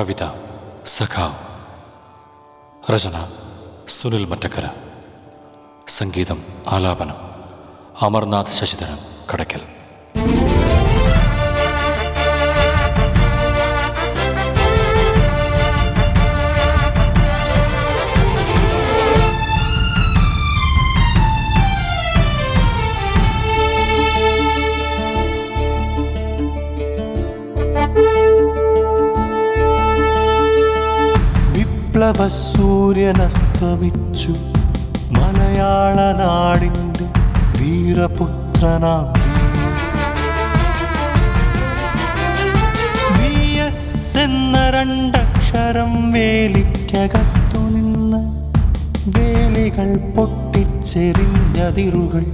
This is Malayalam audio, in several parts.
കവിത സഖാവ് രചന സുനിൽ മറ്റക്കര സംഗീതം ആലാപനം അമർനാഥ് ശശിധരൻ കടയ്ക്കൽ. വിപ്ലവ സൂര്യനസ്തമിച്ചു മലയാള നാടിന്റെ വീരപുത്രനാം എന്ന രണ്ടക്ഷരം വേലിക്കകത്തു നിന്ന് വേലികൾ പൊട്ടിച്ചെറിഞ്ഞതിരുകൾ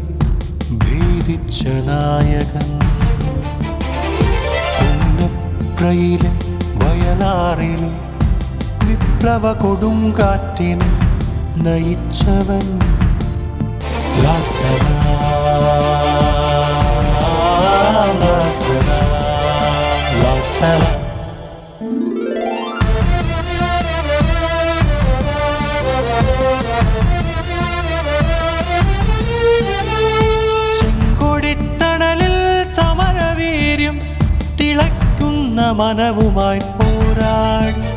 ഭേദിച്ച നായകൻ. പുന്നപ്രയിലെ വയലാറിലെ വിപ്ലവ കൊടുങ്കാറ്റിന് നയിച്ചവൻ. ചെങ്കൊടിത്തണലിൽ സമരവീര്യം തിളക്കുന്ന മനവുമായി പോരാടി.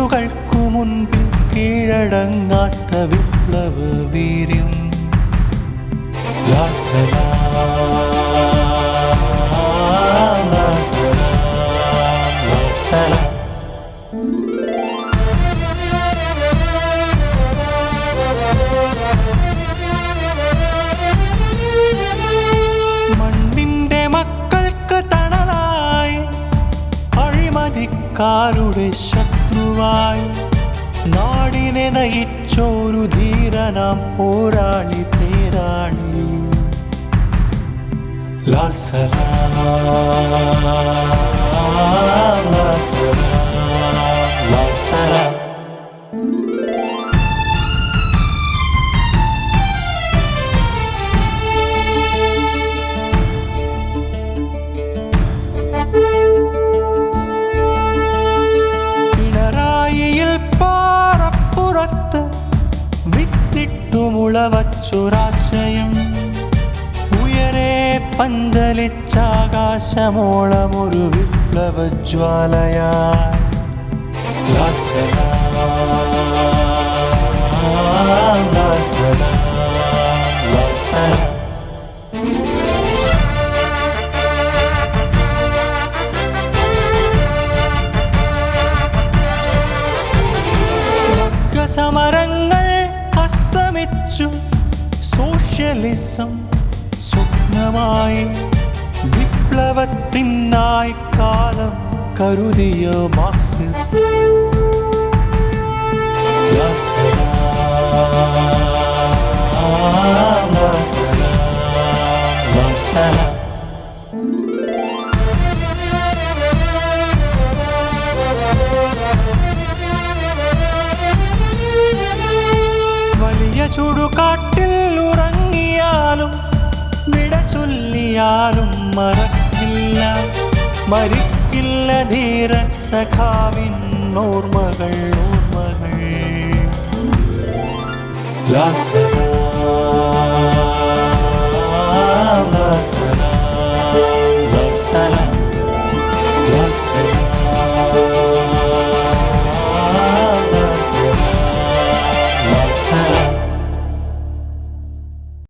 ഭയണറ്റുകൾക്കു മുൻപിൽ കീഴടങ്ങാത്ത വിപ്ലവ വീര്യം. മണ്ണിന്റെ മക്കൾക്ക് തണലായി അഴിമതിക്കാരുടെ தருவாய். நாடினென இச்சோரு தீர நாம் போராளி தேராளி லாசலா லாசலா லாசலா വിത്തിട്ടു മുളവച്ചൊരാശയം ഉയരെ പന്തലിച്ചാകാശമോളമൊരു വിപ്ലവ ജ്വാലയായി ലാസലാം, ലാസലാം, ലാസലാം. വർഗസമരങ്ങൾ അസ്തമിച്ചു സോഷ്യലിസം സ്വപ്നമായി വിപ്ലവത്തിനായി കാലം കരുതിയ മാർക്സിസ്റ്റ് ലാസലാം, ചുടുകാട്ടിൽ ഉറങ്ങിയാലും വിട ചൊല്ലിയാലും മറക്കില്ല. മരിക്കില്ല ധീര സഖാവിൻ ഓർമ്മകൾ ഓർമ്മകൾ. ലാസലാം,